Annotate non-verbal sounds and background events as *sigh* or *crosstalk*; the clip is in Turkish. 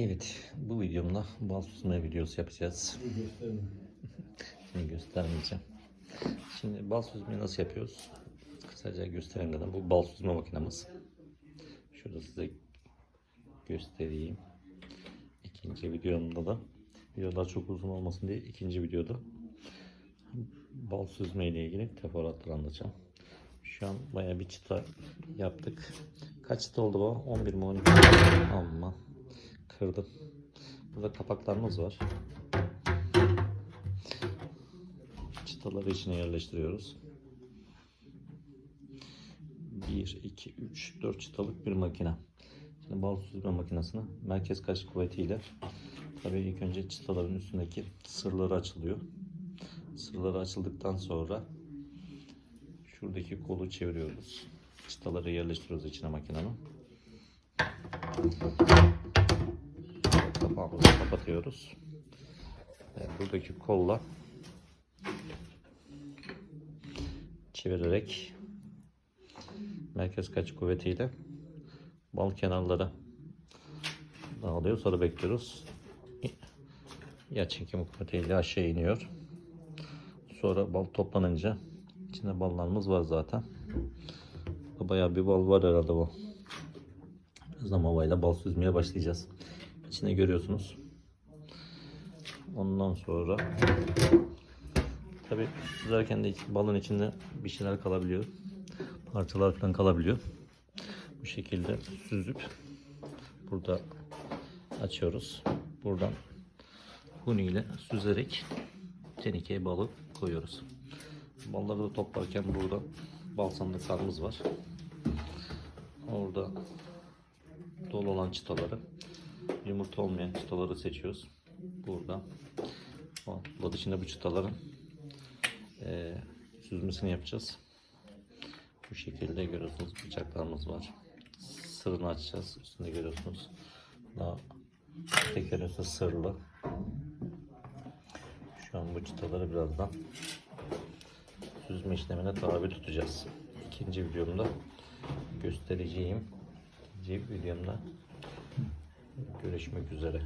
Evet, bu videomda bal süzme videosu yapacağız. *laughs* Şimdi göstermeyeceğim. Şimdi bal süzmeyi nasıl yapıyoruz? Kısaca göstereyim dedim. Bu bal süzme makinamız. Şurada size göstereyim. İkinci videomda da videolar çok uzun olmasın diye ikinci videoda bal süzme ile ilgili teferruatlar anlatacağım. Şu an bayağı bir çıta yaptık. Kaç çıta oldu bu? 11 mi 12 mi? Aman kırdım. Burada kapaklarımız var. Çıtaları içine yerleştiriyoruz. 1, 2, 3, 4 çıtalık bir makine. Şimdi bal süzme makinesine merkez kaç kuvvetiyle tabii ilk önce çıtaların üstündeki sırları açılıyor. Sırları açıldıktan sonra şuradaki kolu çeviriyoruz. Çıtaları yerleştiriyoruz içine makinenin. Kapağımızı kapatıyoruz. Ve buradaki kolla çevirerek merkez kaç kuvvetiyle bal kenarlara dağılıyor. Sonra bekliyoruz. Ya çekim kuvvetiyle aşağı iniyor. Sonra bal toplanınca içinde ballarımız var zaten. Bayağı bir bal var herhalde bu. Birazdan havayla bal süzmeye başlayacağız. İçine görüyorsunuz. Ondan sonra tabi süzerken de balın içinde bir şeyler kalabiliyor. Parçalar falan kalabiliyor. Bu şekilde süzüp burada açıyoruz. Buradan huni ile süzerek tenekeye balı koyuyoruz. Balları da toplarken burada bal sandıklarımız var. Orada dolu olan çıtaları yumurta olmayan çıtaları seçiyoruz. Burada. Bu dışında bu çıtaların eee süzmesini yapacağız. Bu şekilde görüyorsunuz bıçaklarımız var. Sırrını açacağız. Üstünde görüyorsunuz. Daha teker üstü sırlı. Şu an bu çıtaları birazdan süzme işlemine tabi tutacağız. İkinci videomda göstereceğim. İkinci videomda görüşmek üzere.